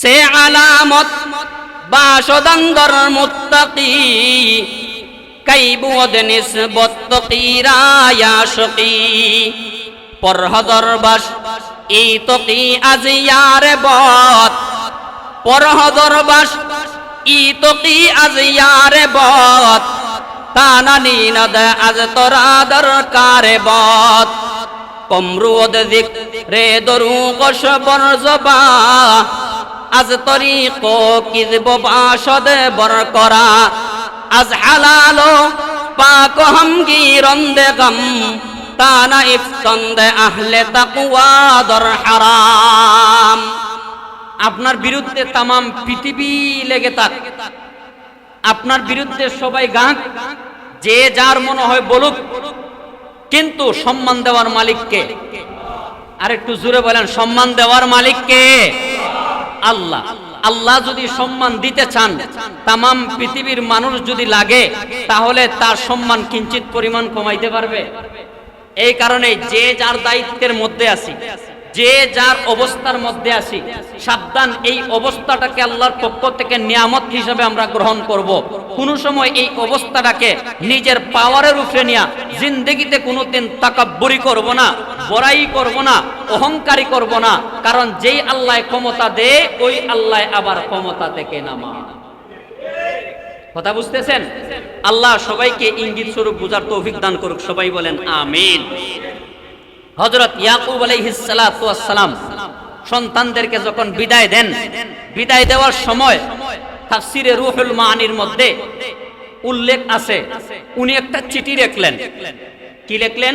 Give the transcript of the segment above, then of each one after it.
সে আলামত বাসদন্দর মুত্তাকি কাইবুদ নিসবত কিরায়াশকি পরহদর বাস এই তকি আজিয়ারে বত। পরহদর বাস ই তকি আজিয়ারে বত। তানানি নদ আজ তোরা দরকারে বত। কমরুদ দিক রে দরু কষ বরজবা আজ তরিক কিজব বর করা আজ হালালো পাক গি রন্দে গম, তানা ইফতন্দে আহলে তাকুয়া দর হারাম। আপনার বিরুদ্ধে তামাম পৃথিবী লেগে থাক, আপনার বিরুদ্ধে সবাই গাক, যে যার মনে হয় বলুক, কিন্তু সম্মান দেওয়ার মালিককে। আর একটু জুড়ে বলেন, সম্মান দেওয়ার মালিককে। আল্লাহ। আল্লাহ যদি সম্মান দিতে চান, তামাম পৃথিবীর মানুষ যদি লাগে, তাহলে তার সম্মান কিঞ্চিত পরিমাণ কমাইতে পারবে। এই কারণে যে যার দায়িত্বের মধ্যে আছি যে যার অবস্থার মধ্যে আছি, সাবধান, এই অবস্থাটাকে আল্লাহর পক্ষ থেকে নিয়ামত হিসাবে আমরা গ্রহণ করব। কোন সময় এই অবস্থাটাকে নিজের পাওয়ারের উপরে নিয়ে জিন্দগিতে কোনোদিন তাকাব্বুরি করব না, বড়াই করব না, অহংকারী করব না, কারণ যেই আল্লাহ ক্ষমতা দে, ওই আল্লাহ আবার ক্ষমতা থেকে নামা। কথা বুঝতেছেন? আল্লাহ সবাইকে ইঙ্গিত স্বরূপ বুঝার তৌফিক দান করুক, সবাই বলেন, আমিন। হজরত ইয়াকুব আলাইহিসসালাম সন্তানদেরকে যখন বিদায় দেন, বিদায় দেওয়ার সময় তাফসিরে রুহুল মানির মধ্যে উল্লেখ আছে। উনি একটা চিঠি লিখলেন। কি লিখলেন?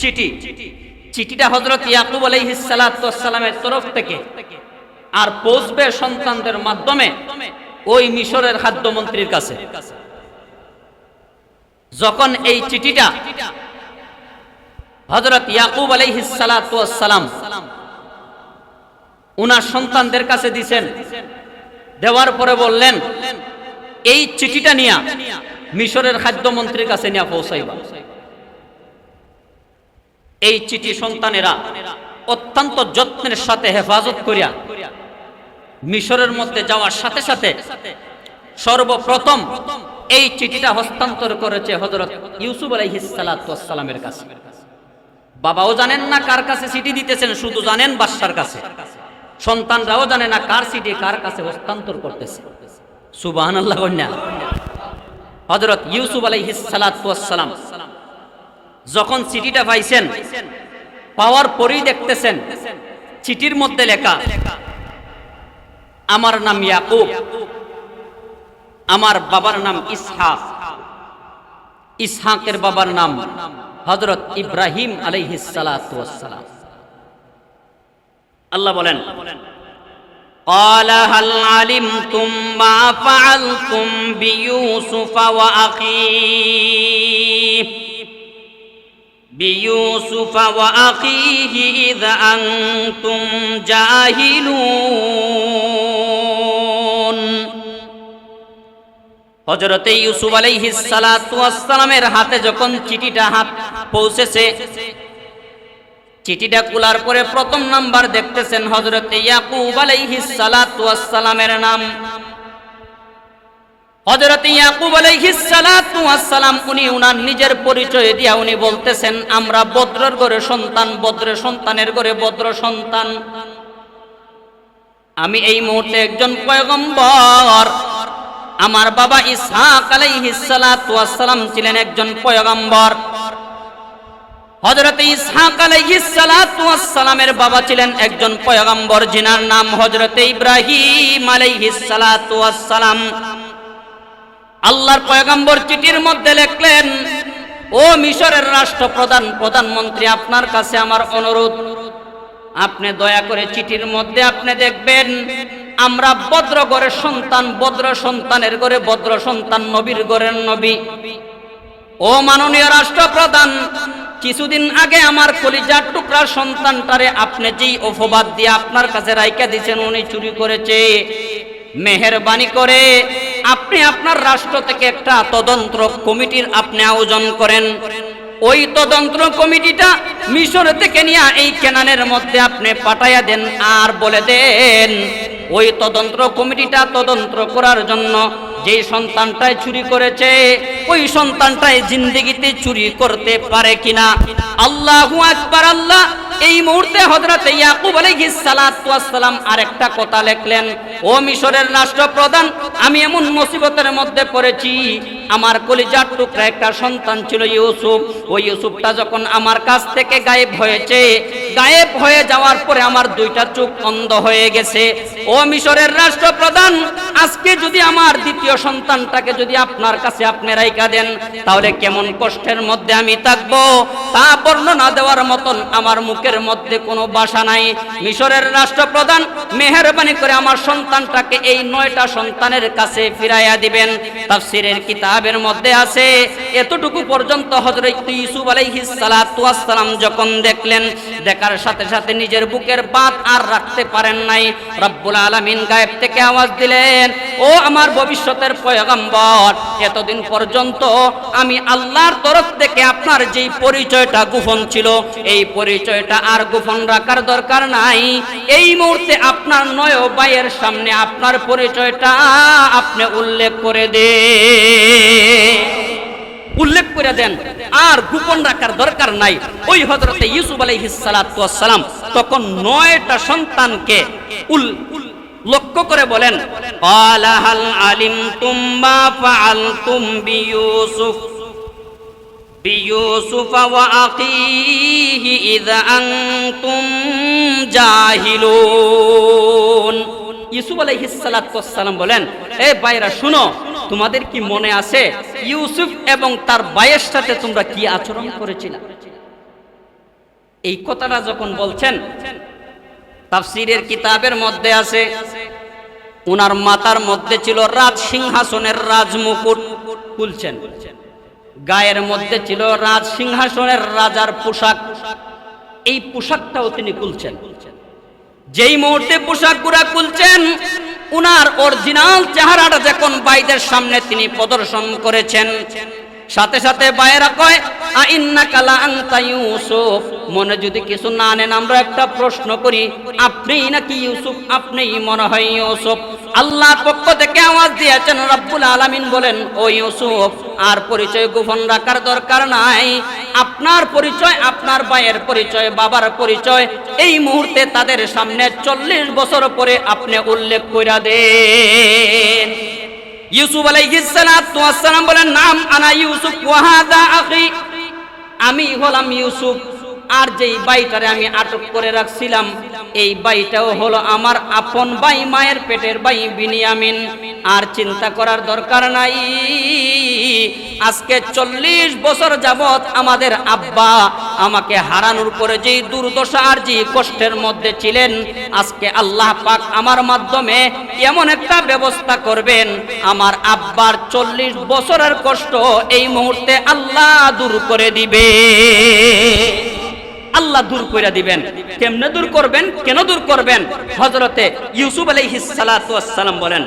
চিঠি। চিঠিটা হজরত ইয়াকুব আলাইহিসসালামের তরফ থেকে। আর পৌঁছবে সন্তানদের মাধ্যমে ওই মিশরের খাদ্যমন্ত্রীর কাছে। যখন এই চিঠিটা হজরত ইয়াকুব আলাইহিসালাম উনার সন্তানদের কাছে দিছেন। দেওয়ার পরে বললেন, এই চিঠিটা নিয়া মিশরের খাদ্যমন্ত্রীর কাছে নিয়ে পৌঁছাইবা। এই চিঠি সন্তানেরা অত্যন্ত যত্নের সাথে হেফাজত করিয়া মিশরের মধ্যে যাওয়ার সাথে সাথে সর্বপ্রথম এই চিঠিটা হস্তান্তর করেছে হজরত ইউসুফ আলাইহিসালামের কাছে। বাবাও জানেন না কার কাছে চিঠি দিতেছেন, শুধু জানেন বাদশার কাছে। সন্তানরাও জানে না কার চিঠি কার কাছে হস্তান্তর করতেছে। সুবাহান আল্লাহ কন্যা। হজরত ইউসুফ যখন পাইছেন, পাওয়ার পরেই দেখতেছেন চিঠির মধ্যে লেখা, আমার নাম ইয়াকুব, আমার বাবার নাম ইসহাক, ইসহাকের বাবার নাম হজরত ইব্রাহিম আলাইহিসালাম আল্লাহ বলেন قال هل علمتم ما فعلتم بيوسف وأخيه بيوسف وأخيه إذا أنتم جاهلون হজরতে ইউসুফ আলাইহিসালামের হাতে যখন চিঠিটা হাত পৌঁছেছে, চিঠিটা খোলার পরে প্রথম নাম্বার দেখতেছেন হজরতে ইয়াকুব আলাইহিসালামের নাম। হজরত ইয়াকুব আলাইহিসালাম উনি উনার নিজের পরিচয় দিয়া উনি বলতেছেন, আমরা বদ্রর ঘরে সন্তান বদ্রের সন্তানের ঘরে বদ্র সন্তান। আমি এই মুহূর্তে একজন পয়গম্বর। আমার বাবা ইসহাক আলাইহিসালাম ছিলেন একজন পয়গম্বর। হজরত ইসহাক আলাইহিসালামের বাবা ছিলেন একজন পয়গম্বর, জিনার নাম হজরত ইব্রাহিম আলাইহিসালাম আল্লাহর পয়গম্বর চিঠির মধ্যে লিখলেন, ও মিশরের রাষ্ট্রপ্রধান, প্রধানমন্ত্রী, আপনার কাছে আমার অনুরোধ। আপনি দয়া করে চিঠির মধ্যে আপনি দেখবেন আমরা বদ্র গড়ের সন্তান, বদ্র সন্তানের গড়ে বদ্র সন্তান নবীর গড়ের নবী। ও মাননীয় রাষ্ট্রপ্রধান, কিছুদিন আগে আমার কলিজার টুকরার সন্তানটারে আপনি যেই অপবাদ দিয়ে আপনার কাছে রাইকা দিয়েছেন, উনি চুরি করেছে। মেহরবানি করে আপনি আপনার রাষ্ট্র থেকে একটা তদন্ত কমিটির আপনি আয়োজন করেন। ওই তদন্ত কমিটিটা মিশর থেকে নিয়ে এই কেনানের মধ্যে আপনি পাঠাইয়া দেন আর বলে দেন ওই তদন্ত কমিটিটা তদন্ত করার জন্য যেই সন্তানটাই চুরি করেছে, ওই সন্তানটাই জিন্দিগিতে চুরি করতে পারে কিনা? আল্লাহ আকবার, আল্লাহ। এই মুহূর্তে হজরত ইয়াকুব আলাইহিস ওয়াসসালাম আরেকটা কথা লিখলেন, ও মিশরের রাষ্ট্রপ্রধান, আমি এমন মুসিবতের মধ্যে পড়েছি আমার কলিজার টুকরা একটা সন্তান ছিল ইউসুফ। ওই ইউসুফটা যখন আমার কাছ থেকে গায়েব হয়েছে, গায়েব হয়ে যাওয়ার পরে আমার দুইটা চোখ অন্ধ হয়ে গেছে। ও মিশরের রাষ্ট্রপ্রধান, আজকে যদি আমার দ্বিতীয় সন্তানটাকে যদি আপনার কাছে আপনি রাইকা দেন, তাহলে কেমন কষ্টের মধ্যে আমি থাকব? তা বর্ণনা দেওয়ার মতন আমার মুখের মধ্যে কোনো বাসা নাই। মিশরের রাষ্ট্রপ্রধান মেহরবানি করে আমার সন্তানটাকে এই নয়টা সন্তানের কাছে ফিরাইয়া দিবেন। তাফসিরের কিতাবের মধ্যে আছে, এতটুকু পর্যন্ত হজরত ইউসুফ আলাইহিস সালাতু সালাম যখন দেখলেন, দেখার সাথে সাথে নিজের বুকের বাত আর রাখতে পারেন নাই। রব্বুল আলামিন গায়েব থেকে আওয়াজ দিলেন ও আমার ভবিষ্যতের পয়গম্বর, এতদিন পর্যন্ত আমি আল্লাহর তরফ থেকে আপনার যেই পরিচয়টা গোপন ছিল, এই পরিচয়টা আর গোপন রাখার দরকার নাই। এই মুহূর্তে আপনার নয় ভাইয়ের সামনে আপনার পরিচয়টা আপনি উল্লেখ করে দে উল্লেখ করে দেন, আর গোপন রাখার দরকার নাই। ওই হজরতে ইউসুফ আলাইহিস সালাম তখন নয়টা সন্তানকে উল লক্ষ্য করে বলেন ক্বালা হাল আলিমতুম মা ফাআলতুম বিয়ুসুফ বিয়ুসুফ ওয়া আখিহি ইযা আনতুম জাহিলুন। ইউসুফ আলাইহিস বলেন, এ ভাইরা শুনো, তোমাদের কি মনে আছে ইউসুফ এবং তার ভাইয়ের সাথে তোমরা কি আচরণ করেছিলে? এই কথাটা যখন বলছেন তাফসিরের কিতাবের মধ্যে আছে, উনার মাতার মধ্যে ছিল রাজ সিংহাসনের রাজমুকুট খুলছেন। গায়ের মধ্যে ছিল রাজ সিংহাসনের রাজার পোশাক। এই পোশাকটাও তিনি খুলছেন। যেই মুহূর্তে পোশাক গুড়া খুলছেন, উনার অরিজিনাল চেহারাটা যখন বাইদের সামনে তিনি প্রদর্শন করেছেন সাথে সাথে বায়েরা কয় আইন্না কালা আনতা ইউসুফ? মনে যদি কিছু না নেন, আমরা একটা প্রশ্ন করি আপনিই নাকি ইউসুফ? আপনিই মনে হয় ইউসুফ? আল্লাহর পক্ষ থেকে আওয়াজ দিয়েছেন, রব্বুল আলামিন বলেন, ও ইউসুফ, আর পরিচয় গোপন রাখার দরকার নাই। আপনার পরিচয় আপনার ভাইয়ের পরিচয়, বাবার পরিচয়। এই মুহূর্তে তাদের সামনে চল্লিশ বছর পরে আপনি উল্লেখ কইরা দেন। ইউসুফ আলাইহিস সালাতু ওয়াস সালাম বলেন, নাম আনা ইউসুফ, ওয়া হাযা আখি। আমি হলাম ইউসুফ। আর যেই বাইটারে আমি আটক করে রাখছিলাম, এই বাইটাও হলো আমার আপন ভাই মায়ের পেটের ভাই বিনিয়ামিন। আর চিন্তা করার দরকার নাই। আজকে চল্লিশ বছর যাবত আমাদের আব্বা আমাকে হারানোর পরে যেই দুর্দশা আর যে কষ্টের মধ্যে ছিলেন, আজকে আল্লাহ পাক আমার মাধ্যমে এমন একটা ব্যবস্থা করবেন। আমার আব্বার চল্লিশ বছরের কষ্ট এই মুহূর্তে আল্লাহ দূর করে দিবে। আল্লাহ দূর করে দিবেন। কেমনে দূর করবেন? কেন দূর করবেন? হজরতে ইউসুফ আলাইহিস সালাতু ওয়াস সালাম বলেন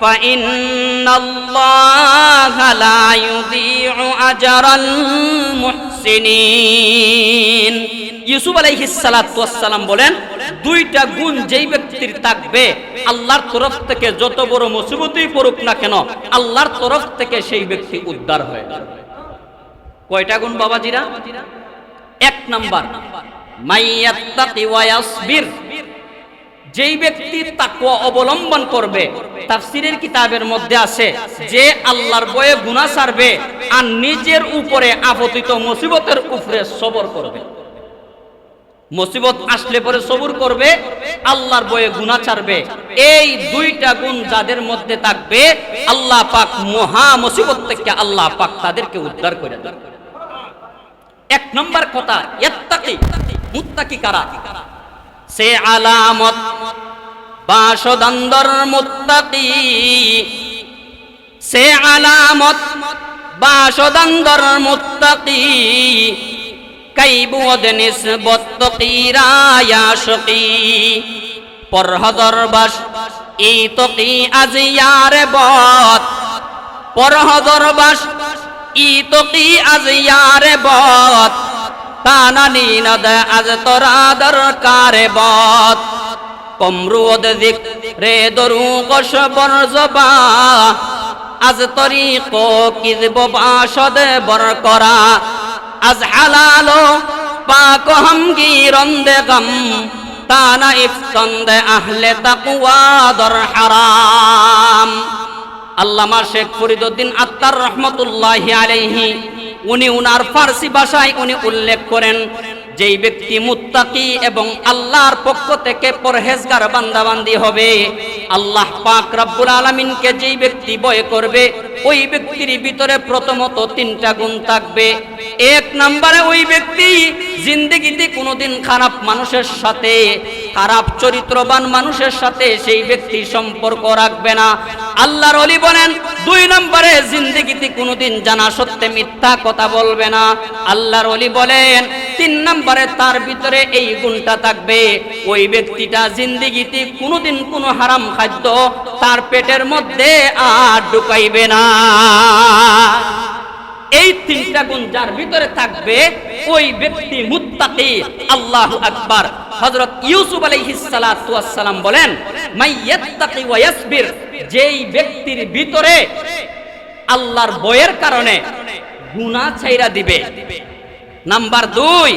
فإن الله لا يضيع أجر المحسنين ইউসুফ আলাইহিস সালাতু ওয়াস সালাম বলেন দুইটা গুণ যেই ব্যক্তির থাকবে আল্লাহর তরফ থেকে যত বড় মুসিবতই পড়ুক না কেন আল্লাহর তরফ থেকে সেই ব্যক্তি উদ্ধার হয় কয়টা গুণ বাবাজিরা এক নাম্বার মাইয়াত্তাকি ওয়া ইয়াসবির যেই ব্যক্তি তাকওয়া অবলম্বন করবে তাফসিরের কিতাবের মধ্যে আছে, যে আল্লাহর বয়ে গুনাহ ছাড়বে আর নিজের উপরে আপতিত মুসিবতের উপরে সবর করবে। মুসিবত আসলে পরে সবুর করবে, আল্লাহর বয়ে গুণা ছাড়বে। এই দুইটা গুণ যাদের মধ্যে থাকবে, আল্লাহ পাক মহা মুসিবত থেকে আল্লাহ পাক তাদেরকে উদ্ধার করে দেন এক নম্বর কথা ইত্তাকি মুত্তাকি কারা? সে আলামত বাসদন্দর মুত্তাকি সে আলামত বাসদন্দর মুত্তাকি কাইবুদ নিসবত তকিরায়া শকি পরহদর বাস এই তকি আজ ইয়ারে বত। পরহদর বাস ই তকি আজ ইয়ারে বত। টানানি নদ আজ তোরা দরকার বত। কমরুদ রে দরু কষ বরজবা। আজ তরিক কিজব বাসদ বর করা আজ হালালো পাক হাম গিরন্দে গম। তানা ইফতন্দে আহলে তাকুয়া দর হারাম। আল্লামা শেখ ফরিদুদ্দিন আত্মার রহমতুল্লাহ আলাইহি, উনি উনার ফার্সি ভাষায় উনি উল্লেখ করেন যেই ব্যক্তি মুত্তাকি এবং আল্লাহর পক্ষ থেকে পরহেজগার বান্দাবান্দি হবে, আল্লাহ পাক রব্বুল আলমিনকে যেই ব্যক্তি বয় করবে, ওই ব্যক্তির ভিতরে প্রথমত তিনটা গুণ থাকবে। এক নম্বরে ওই ব্যক্তি জিন্দগিতে কোনোদিন খারাপ মানুষের সাথে, খারাপ চরিত্রবান মানুষের সাথে সেই ব্যক্তি সম্পর্ক রাখবে না। আল্লাহর অলি বলেন, দুই নম্বরে জিন্দগিতে কোনোদিন জানা সত্যি মিথ্যা কথা বলবে না। আল্লাহর অলি বলেন, তিন নম্বরে তার ভিতরে এই গুণটা থাকবে, ওই ব্যক্তিটা জিন্দগিতে কোনোদিন কোনো হারাম খাদ্য তার পেটের মধ্যে আর ঢুকাইবে না। এই তিনটা গুণ যার ভিতরে থাকবে ওই ব্যক্তি মুত্তাকি, আল্লাহু আকবার। হযরত ইউসুফ আলাইহিস সালাতু ওয়াস সালাম বলেন, মাই ইয়াত্তাকি ওয়া ইয়াসবির যেই ব্যক্তির ভিতরে আল্লাহর বয়ের কারণে গুনাহ ছাইরা দিবে। নাম্বার দুই,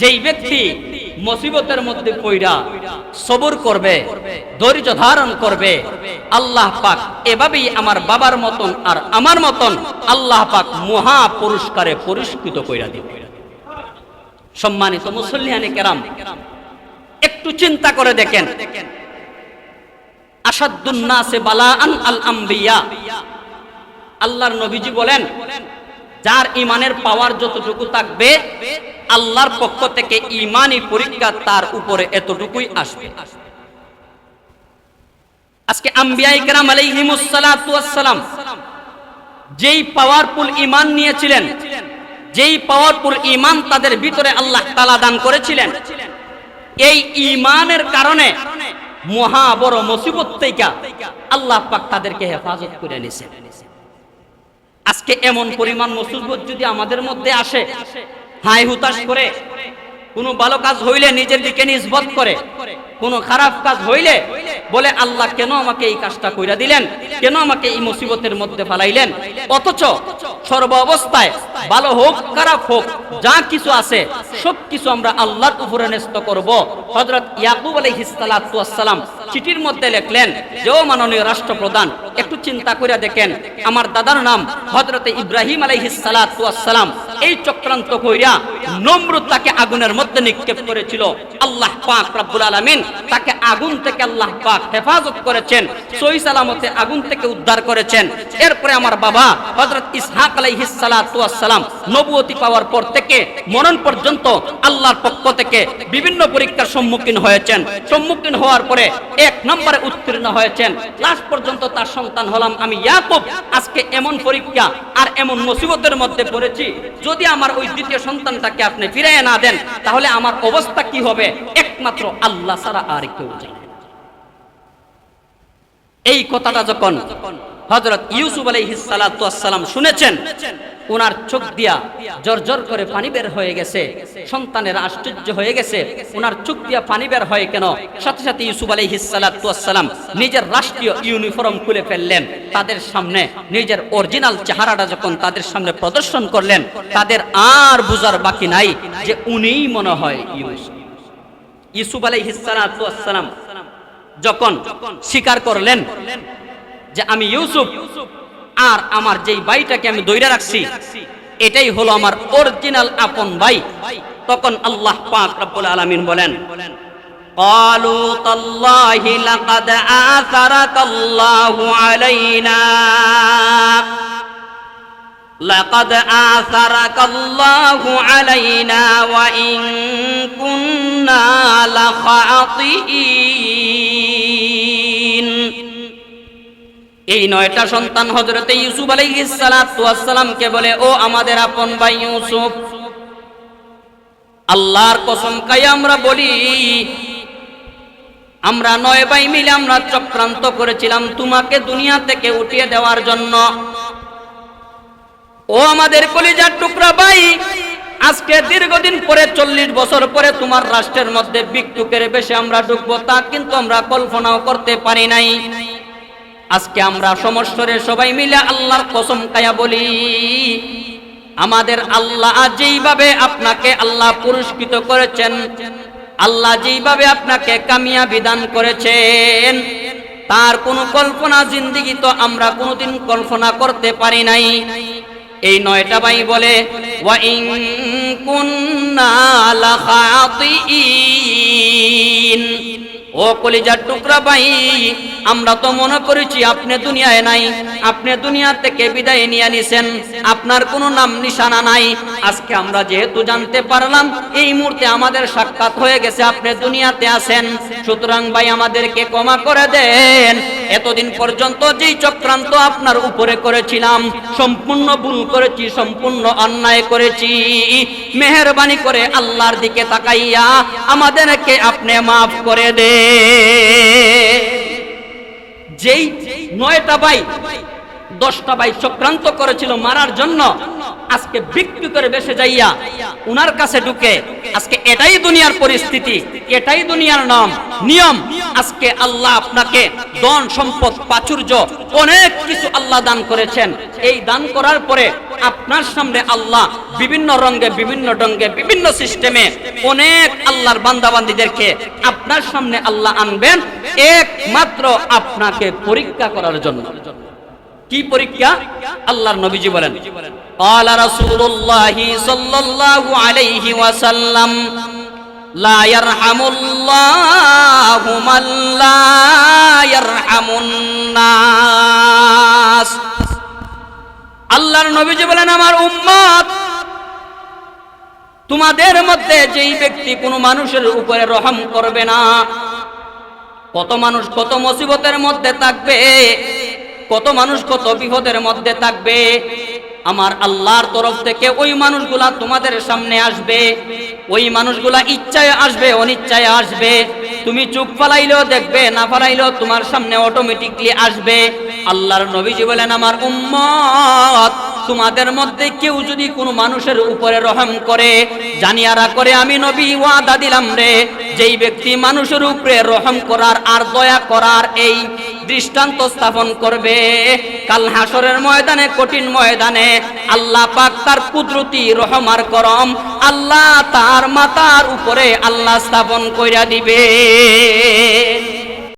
যেই ব্যক্তি মুসিবতের মধ্যে পইরা সবর করবে, ধৈর্য ধারণ করবে। আল্লাহ পাক এভাবেই আমার বাবার মতন আর আমার মতন আল্লাহ পাক মহা পুরস্কারে পুরস্কৃত কইরা দিবে। সম্মানিত মুসল্লিয়ানি কেরাম, একটু চিন্তা করে দেখেন। আসাদুন্নাসে বালাআন আল আম্বিয়া। আল্লাহর নবীজি বলেন, যার ইমানের পাওয়ার যতটুকু থাকবে আল্লাহর পক্ষ থেকে ইমানি পরীক্ষা তার উপরে এতটুকুই আসবে। আজকে আম্বিয়াই কেরাম আলাইহিমুস যেই পাওয়ারফুল ইমান নিয়েছিলেন, যেই পাওয়ারফুল ইমান তাদের ভিতরে আল্লাহ তাআলা দান করেছিলেন, এই ইমানের কারণে মহা বড় মুসিবত থেকে আল্লাহ পাক তাদেরকে হেফাজত করে নিয়েছেন। আজকে এমন পরিমাণ মুসিবত যদি আমাদের মধ্যে আসে হাই হুতাশ করে, কোনো ভালো কাজ হইলে নিজের দিকে নিজবত করে, কোনো খারাপ কাজ হইলে বলে, আল্লাহ কেন আমাকে এই কাজটা কইরা দিলেন? কেন আমাকে এই মুসিবতের মধ্যে ফালাইলেন? অথচ সর্ব অবস্থায় ভালো হোক, খারাপ হোক, যা কিছু আছে, সব কিছু আমরা আল্লাহর উপরে ন্যস্ত করব। হযরত ইয়াকুব আলাইহিস সালাতু চিঠির মধ্যে লিখলেন যে, ও মাননীয় রাষ্ট্রপ্রধান, একটু চিন্তা করে দেখেন, আমার দাদার নাম হযরত ইব্রাহিম আলাইহিস সালাতু এই চক্রান্ত কইরা নমরুদ তাকে আগুনের মধ্যে নিক্ষেপ করেছিল। আল্লাহ পাক রব্বুল আলামিন তাকে আগুন থেকে আল্লাহ পাক হেফাজত করেছেন, সহি সালামতে আগুন থেকে উদ্ধার করেছেন। এরপরে আমার বাবা হযরত ইসহাক আলাইহিস সালাতু ওয়াসসালাম নবুয়তি পাওয়ার পর থেকে মরণ পর্যন্ত আল্লাহর পক্ষ থেকে বিভিন্ন পরীক্ষার সম্মুখীন হয়েছেন। সম্মুখীন হওয়ার পরে এক নম্বরে উত্তীর্ণ হয়েছেন। লাস্ট পর্যন্ত তার সন্তান হলাম আমি ইয়াকুব। আজকে এমন পরীক্ষা আর এমন মুসিবতের মধ্যে পড়েছি। যদি আমার ওই দ্বিতীয় সন্তানটাকে আপনি ফিরাইয়া না দেন, তাহলে আমার অবস্থা কি হবে? একমাত্র আল্লাহ সারা আর কেউ এই কথাটা যখন হজরত ইউসুফ আলাইহিস ওয়াসসালাম শুনেছেন ওনার চোখ দিয়া জর্জর করে পানি বের হয়ে গেছে। সন্তানের আশ্চর্য হয়ে গেছে। ওনার চোখ দিয়া পানি বের হয় কেন? সাথে সাথে ইউসুফ আলাইহিস সালাতু ওয়াসসালাম নিজের রাষ্ট্রীয় ইউনিফর্ম খুলে ফেললেন। তাদের সামনে নিজের অরিজিনাল চেহারাটা যখন তাদের সামনে প্রদর্শন করলেন, তাদের আর বুঝার বাকি নাই যে উনিই মনে হয় ইউসুফ। আলাইহিস সালাতু যখন স্বীকার করলেন যে আমি ইউসুফ আর আমার যেই ভাইটাকে আমি দৈরা রাখছি এটাই হলো আমার অরিজিনাল আপন ভাই তখন আল্লাহ পাক রব্বুল আলামিন বলেন قالوا تالله لقد آثرك الله علينا لقد آثرك الله علينا وإن كنا لخاطئين এই নয়টা সন্তান হজরতে ইউসুফ আলাইহিস সালাতু বলে, ও আমাদের আপন ভাই ইউসুফ, আল্লাহর কসম খাই আমরা বলি, আমরা নয় ভাই মিলে আমরা চক্রান্ত করেছিলাম তোমাকে দুনিয়া থেকে উঠিয়ে দেওয়ার জন্য। ও আমাদের কলিজার টুকরা ভাই, আজকে দীর্ঘদিন পরে, চল্লিশ বছর পরে তোমার রাষ্ট্রের মধ্যে বিক্ষুকের বেশি আমরা ঢুকবো, তা কিন্তু আমরা কল্পনাও করতে পারি নাই। আজকে আমরা সমস্যরে সবাই মিলে আল্লাহর কসম কায়া বলি, আমাদের আল্লাহ যেইভাবে আপনাকে আল্লাহ পুরস্কৃত করেছেন, আল্লাহ যেইভাবে আপনাকে কামিয়া বিধান করেছেন, তার কোনো কল্পনা জিন্দিগি তো আমরা কোনোদিন কল্পনা করতে পারি নাই। এই নয়টা ভাই বলে, ওয়া ইন কুন্না লাখাতিইন ও কলিজার টুকরা ভাই, আমরা তো মনে করেছি আপনি দুনিয়ায় নাই। আপনি দুনিয়া থেকে বিদায় নিয়ে নিছেন। আপনার কোনো নাম নিশানা নাই। আজকে আমরা যেহেতু জানতে পারলাম, এই মুহূর্তে আমাদের সাক্ষাৎ হয়ে গেছে, আপনি দুনিয়াতে আছেন। সুতরাং ভাই, আমাদেরকে ক্ষমা করে দেন। এতদিন পর্যন্ত যেই চক্রান্ত আপনার উপরে করেছিলাম, সম্পূর্ণ ভুল করেছি, সম্পূর্ণ অন্যায় করেছি। মেহরবানি করে আল্লাহর দিকে তাকাইয়া আমাদেরকে আপনি মাফ করে দে। যেই নয়টা ভাই দশটা ভাই চক্রান্ত করেছিল মারার জন্য, আজকে বিক্রি করে বেসে যাইয়া উনার কাছে ঢুকে, আজকে এটাই দুনিয়ার পরিস্থিতি, এটাই দুনিয়ার নাম, নিয়ম। আজকে আল্লাহ আপনাকে দন সম্পদ, প্রাচুর্য, অনেক কিছু আল্লাহ দান করেছেন। এই দান করার পরে আপনার সামনে আল্লাহ বিভিন্ন রঙে, বিভিন্ন ডঙ্গে বিভিন্ন সিস্টেমে অনেক আল্লাহর বান্দাবান্দিদেরকে আপনার সামনে আল্লাহ আনবেন, একমাত্র আপনাকে পরীক্ষা করার জন্য। কি পরীক্ষা? আল্লাহর নবীজি বলেন আলা রাসূলুল্লাহি সাল্লাল্লাহু আলাইহি ওয়াসাল্লাম لا يرحم الله من لا يرحم الناس আল্লাহর নবীজি বলেন আমার উম্মত তোমাদের মধ্যে যেই ব্যক্তি কোনো মানুষের উপরে রহম করবে না কত মানুষ কত মুসিবতের মধ্যে থাকবে কত মানুষ কত বিপদের মধ্যে থাকবে আমার আল্লাহর তরফ থেকে ওই মানুষগুলা তোমাদের সামনে আসবে। ওই মানুষগুলা ইচ্ছায় আসবে, অনিচ্ছায় আসবে। তুমি চুপ ফালাইলেও দেখবে, না ফালাইলেও তোমার সামনে অটোমেটিকলি আসবে। আল্লাহর নবীজি বলেন, আমার উম্মত, তোমাদের মধ্যে কেউ যদি কোনো মানুষের উপরে রহম করে, জানিয়ারা করে, আমি নবী ওয়াদা দিলাম রে। যেই ব্যক্তি মানুষের উপরে রহম করার আর দয়া করার এই দৃষ্টান্ত স্থাপন করবে। কাল হাসরের ময়দানে, কঠিন ময়দানে আল্লাহ পাক তার কুদরতি রহমার করম আল্লাহ তার মাতার উপরে আল্লাহ স্থাপন কইরা দিবে।